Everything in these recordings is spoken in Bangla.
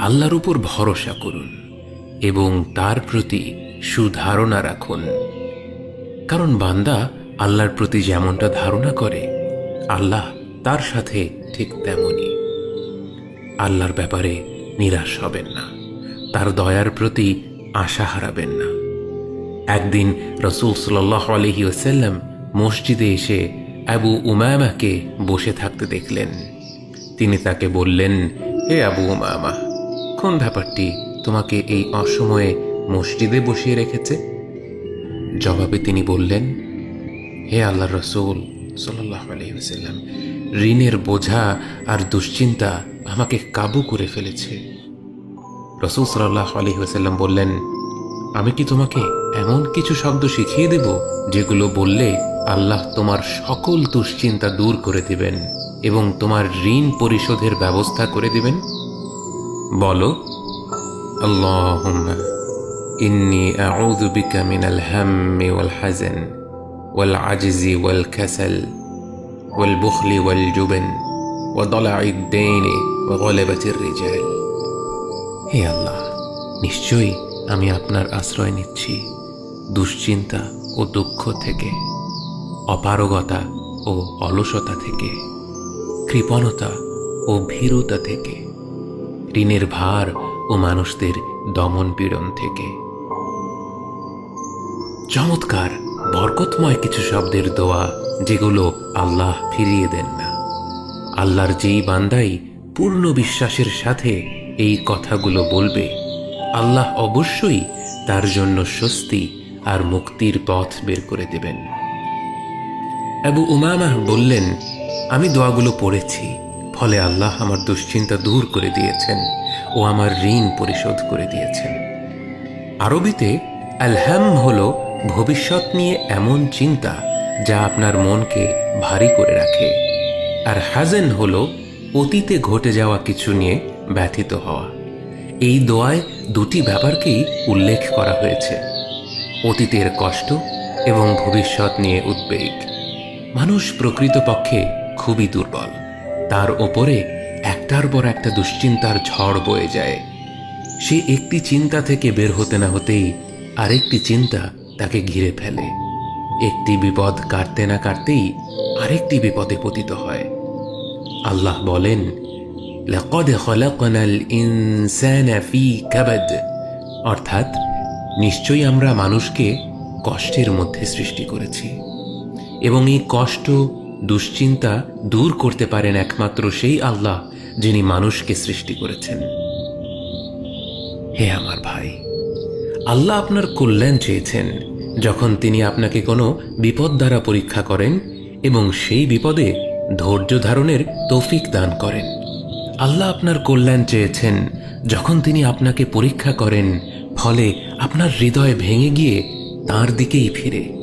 আল্লাহর উপর ভরসা করুন এবং তার প্রতি সুধারণা রাখুন। কারণ বান্দা আল্লাহর প্রতি যেমনটা ধারণা করে, আল্লাহ তার সাথে ঠিক তেমনই। আল্লাহর ব্যাপারে নিরাশ হবেন না, তার দয়ার প্রতি আশা হারাবেন না। একদিন রসুল সাল্লাহ আলহি ওসাল্লাম মসজিদে এসে আবু উমামাকে বসে থাকতে দেখলেন। তিনি তাকে বললেন, হে আবু উমামা, কোন ব্যাপারটি তোমাকে এই অসময়ে মসজিদে বসিয়ে রেখেছে? জবাবে তিনি বললেন, হে আল্লাহ রসুল আলহিহাল্লাম ঋণের বোঝা আর দুশ্চিন্তা আমাকে কাবু করে ফেলেছে। রসুল সাল্লাহ আলহিহাল্লাম বললেন, আমি কি তোমাকে এমন কিছু শব্দ শিখিয়ে দেব যেগুলো বললে আল্লাহ তোমার সকল দুশ্চিন্তা দূর করে দিবেন এবং তোমার ঋণ পরিশোধের ব্যবস্থা করে দিবেন। বলো, আল্লাহুম্মা, ইন্নি জুবন ওয়া হে আল্লাহ, নিশ্চয়ই আমি আপনার আশ্রয় নিচ্ছি দুশ্চিন্তা ও দুঃখ থেকে। অপারগতা ও অলসতা থেকে, কৃপণতা ও ভীরুতা থেকে, ঋণের ভার ও মানুষদের দমন পীড়ন থেকে। চমৎকার, বরকতময় কিছু শব্দের দোয়া যেগুলো আল্লাহ ফিরিয়ে দেন না। আল্লাহর যেই বান্দাই পূর্ণ বিশ্বাসের সাথে এই কথাগুলো বলবে, আল্লাহ অবশ্যই তার জন্য স্বস্তি আর মুক্তির পথ বের করে দেবেন। আবু উমামা বললেন, আমি দোয়াগুলো পড়েছি, ফলে আল্লাহ আমার দুশ্চিন্তা দূর করে দিয়েছেন ও আমার ঋণ পরিশোধ করে দিয়েছেন। আরবিতে, আলহাম হল ভবিষ্যৎ নিয়ে এমন চিন্তা যা আপনার মনকে ভারী করে রাখে। আর হাজেন হল অতীতে ঘটে যাওয়া কিছু নিয়ে ব্যথিত হওয়া। এই দোয়ায় দুটি ব্যাপারকেই উল্লেখ করা হয়েছে, অতীতের কষ্ট এবং ভবিষ্যৎ নিয়ে উদ্বেগ। মানুষ প্রকৃতপক্ষে খুবই দুর্বল তার ওপরে একটার পর একটা দুশ্চিন্তার ঝড় বয়ে যায় সে একটি চিন্তা থেকে বের হতে না হতেই আরেকটি চিন্তা তাকে ঘিরে ফেলে একটি বিপদ কাটতে না কাটতেই আরেকটি বিপদে পতিত হয় আল্লাহ বলেন لقد خلقنا الإنسان في كبد অর্থাৎ নিশ্চয়ই আমরা মানুষকে কষ্টের মধ্যে সৃষ্টি করেছি এবং এই কষ্ট, দুশ্চিন্তা দূর করতে পারেন একমাত্র সেই আল্লাহ যিনি মানুষকে সৃষ্টি করেছেন। হে আমার ভাই, আল্লাহ আপনার কল্যাণ চেয়েছেন। যখন তিনি আপনাকে কোনো বিপদ দ্বারা পরীক্ষা করেন এবং সেই বিপদে ধৈর্য ধারণের তৌফিক দান করেন। আল্লাহ আপনার কল্যাণ চেয়েছেন। যখন তিনি আপনাকে পরীক্ষা করেন, ফলে আপনার হৃদয় ভেঙে গিয়ে তার দিকেই ফিরে।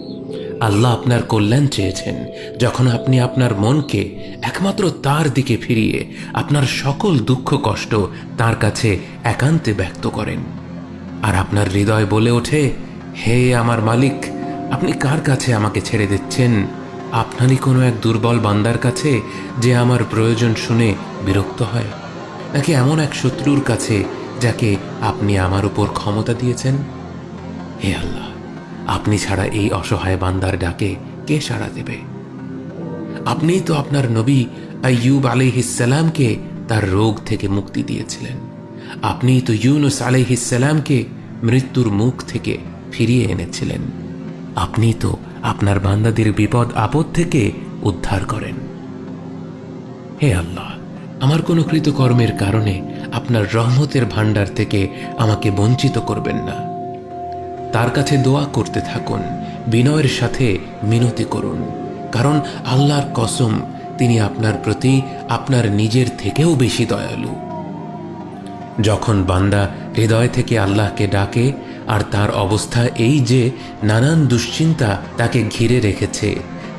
আল্লাহ আপনার কল্যাণ চেয়েছেন। যখন আপনি আপনার মনকে একমাত্র তার দিকে ফিরিয়ে আপনার সকল দুঃখ, কষ্ট তার কাছে একান্তে ব্যক্ত করেন। আর আপনার হৃদয় বলে ওঠে, হে আমার মালিক, আপনি কার কাছে আমাকে ছেড়ে দিচ্ছেন? আপনারই কোনো এক দুর্বল বান্দার কাছে যে আমার প্রয়োজন শুনে বিরক্ত হয়? নাকি এমন এক শত্রুর কাছে যাকে আপনি আমার উপর ক্ষমতা দিয়েছেন? হে আল্লাহ আপনি ছাড়া এই অসহায় বান্দার ডাকে কে সাড়া দেবে? আপনিই তো আপনার নবী আইয়ুব আলিহিসাল্লামকে তার রোগ থেকে মুক্তি দিয়েছিলেন। আপনিই তো ইউনুস আলিহিসাল্লামকে মৃত্যুর মুখ থেকে ফিরিয়ে এনেছিলেন। আপনি তো আপনার বান্দাদের বিপদ আপদ থেকে উদ্ধার করেন। হে আল্লাহ, আমার কোনো কৃতকর্মের কারণে আপনার রহমতের ভাণ্ডার থেকে আমাকে বঞ্চিত করবেন না। তার কাছে দোয়া করতে থাকুন, বিনয়ের সাথে মিনতি করুন, কারণ আল্লাহর কসম, তিনি আপনার প্রতি আপনার নিজের থেকেও বেশি দয়ালু। যখন বান্দা হৃদয় থেকে আল্লাহকে ডাকে, আর তার অবস্থা এই যে নানান দুশ্চিন্তা তাকে ঘিরে রেখেছে,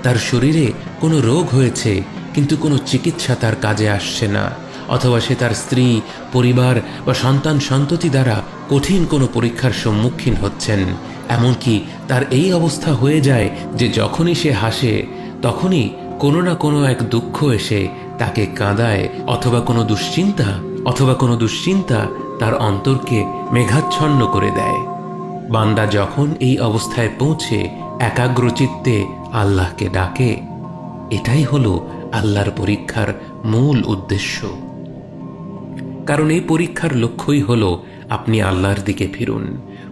তার শরীরে কোনো রোগ হয়েছে, কিন্তু কোনো চিকিৎসা তার কাজে আসছে না। অথবা সে তার স্ত্রী, পরিবার বা সন্তান সন্ততি দ্বারা কঠিন কোনো পরীক্ষার সম্মুখীন হচ্ছেন। এমনকি তার এই অবস্থা হয়ে যায় যে যখনই সে হাসে, তখনই কোনো না কোনো এক দুঃখ এসে তাকে কাঁদায় অথবা কোনো দুশ্চিন্তা, অথবা কোনো দুশ্চিন্তা তার অন্তরকে মেঘাচ্ছন্ন করে দেয়। বান্দা যখন এই অবস্থায় পৌঁছে, একাগ্রচিত্তে আল্লাহকে ডাকে। এটাই হলো আল্লাহর পরীক্ষার মূল উদ্দেশ্য। কারণ এই পরীক্ষার লক্ষ্যই হল আপনি আল্লাহর দিকে ফিরুন।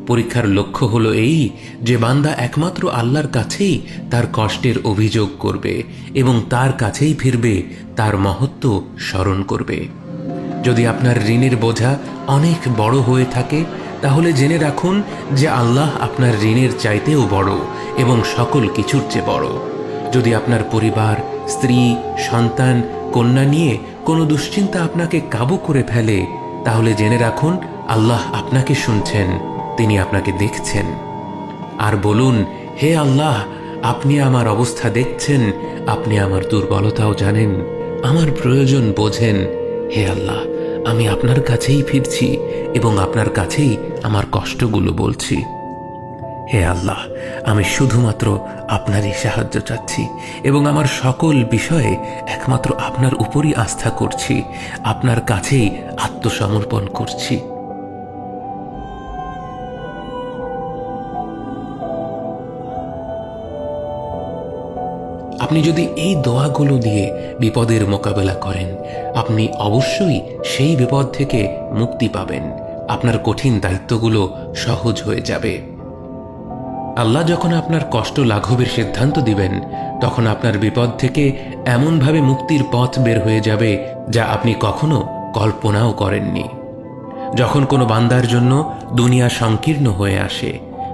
পরীক্ষার লক্ষ্য হলো এই যে বান্দা একমাত্র আল্লাহর কাছেই তার কষ্টের অভিযোগ করবে এবং তার কাছেই ফিরবে, তার মহত্ব স্মরণ করবে। যদি আপনার ঋণের বোঝা অনেক বড় হয়ে থাকে, তাহলে জেনে রাখুন যে আল্লাহ আপনার ঋণের চাইতেও বড় এবং সকল কিছুর চেয়ে বড়। যদি আপনার পরিবার, স্ত্রী, সন্তান, কন্যা নিয়ে কোনো দুশ্চিন্তা আপনাকে কাবু করে ফেলে, তাহলে জেনে রাখুন, আল্লাহ আপনাকে শুনছেন, তিনি আপনাকে দেখছেন। আর বলুন, হে আল্লাহ, আপনি আমার অবস্থা দেখছেন, আপনি আমার দুর্বলতাও জানেন, আমার প্রয়োজন বোঝেন। হে আল্লাহ, আমি আপনার কাছেই ফিরছি এবং আপনার কাছেই আমার কষ্টগুলো বলছি। হে আল্লাহ, আমি শুধুমাত্র আপনারই সাহায্য চাচ্ছি এবং আমার সকল বিষয়ে একমাত্র আপনার উপরই আস্থা করছি, আপনার কাছেই আত্মসমর্পণ করছি। আপনি যদি এই দোয়াগুলো দিয়ে বিপদের মোকাবেলা করেন, আপনি অবশ্যই সেই বিপদ থেকে মুক্তি পাবেন। আপনার কঠিন দায়িত্বগুলো সহজ হয়ে যাবে। আল্লাহ যখন আপনার কষ্ট লাঘবের সিদ্ধান্ত দিবেন, তখন আপনার বিপদ থেকে এমনভাবে মুক্তির পথ বের হয়ে যাবে যা আপনি কখনো কল্পনাও করেননি। যখন কোনো বান্দার জন্য দুনিয়া সংকীর্ণ হয়ে আসে,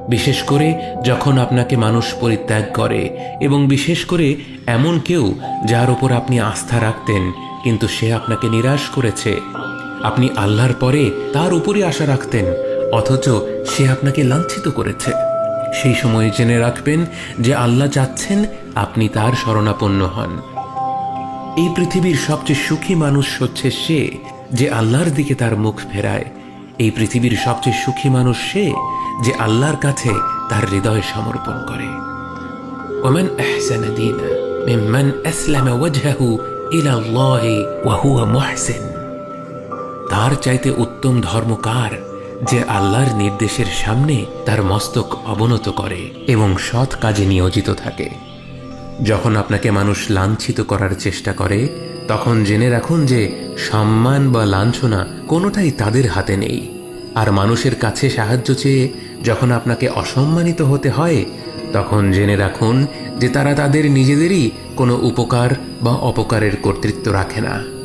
বিশেষ করে যখন আপনাকে মানুষ পরিত্যাগ করে এবং বিশেষ করে এমন কেউ যার ওপর আপনি আস্থা রাখতেন, কিন্তু সে আপনাকে নিরাশ করেছে, আপনি আল্লাহর পরে তার উপরই আশা রাখতেন, অথচ সে আপনাকে লাঞ্ছিত করেছে। সেই সময়ে জেনে রাখবেন যে আল্লাহ চাচ্ছেন আপনি তার শরণাপন্ন হন। এই পৃথিবীর সবচেয়ে সুখী মানুষ হচ্ছে সে যে আল্লাহর দিকে তার মুখ ফেরায়। এই পৃথিবীর সবচেয়ে সুখী মানুষ সে যে আল্লাহর কাছে তার হৃদয় সমর্পণ করে। ওমেন আহসান দিনা মিম্মান আসলামা ওয়াজহাহু ইলা আল্লাহি ওয়া হুয়া মুহসিন। তার চাইতে উত্তম ধর্মকার যে আল্লাহর নির্দেশের সামনে তার মস্তক অবনত করে এবং সৎ কাজে নিয়োজিত থাকে। যখন আপনাকে মানুষ লাঞ্ছিত করার চেষ্টা করে, তখন জেনে রাখুন যে সম্মান বা লাঞ্ছনা কোনোটাই তাদের হাতে নেই। আর মানুষের কাছে সাহায্য চেয়ে যখন আপনাকে অসম্মানিত হতে হয়, তখন জেনে রাখুন যে তারা তাদের নিজেদেরই কোনো উপকার বা অপকারের কর্তৃত্ব রাখে না।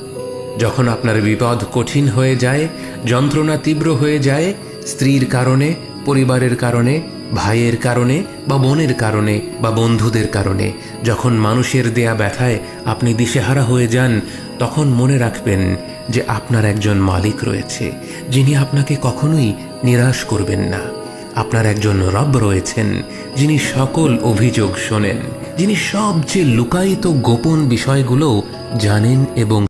যখন আপনার বিপদ কঠিন হয়ে যায়, যন্ত্রণা তীব্র হয়ে যায়, স্ত্রীর কারণে, পরিবারের কারণে, ভাইয়ের কারণে বা বোনের কারণে বা বন্ধুদের কারণে, যখন মানুষের দেয়া ব্যথায় আপনি দিশেহারা হয়ে যান, তখন মনে রাখবেন যে আপনার একজন মালিক রয়েছে, যিনি আপনাকে কখনোই নিরাশ করবেন না। আপনার একজন রব রয়েছেন, যিনি সকল অভিযোগ শোনেন, যিনি সবচেয়ে লুকায়িত গোপন বিষয়গুলো জানেন এবং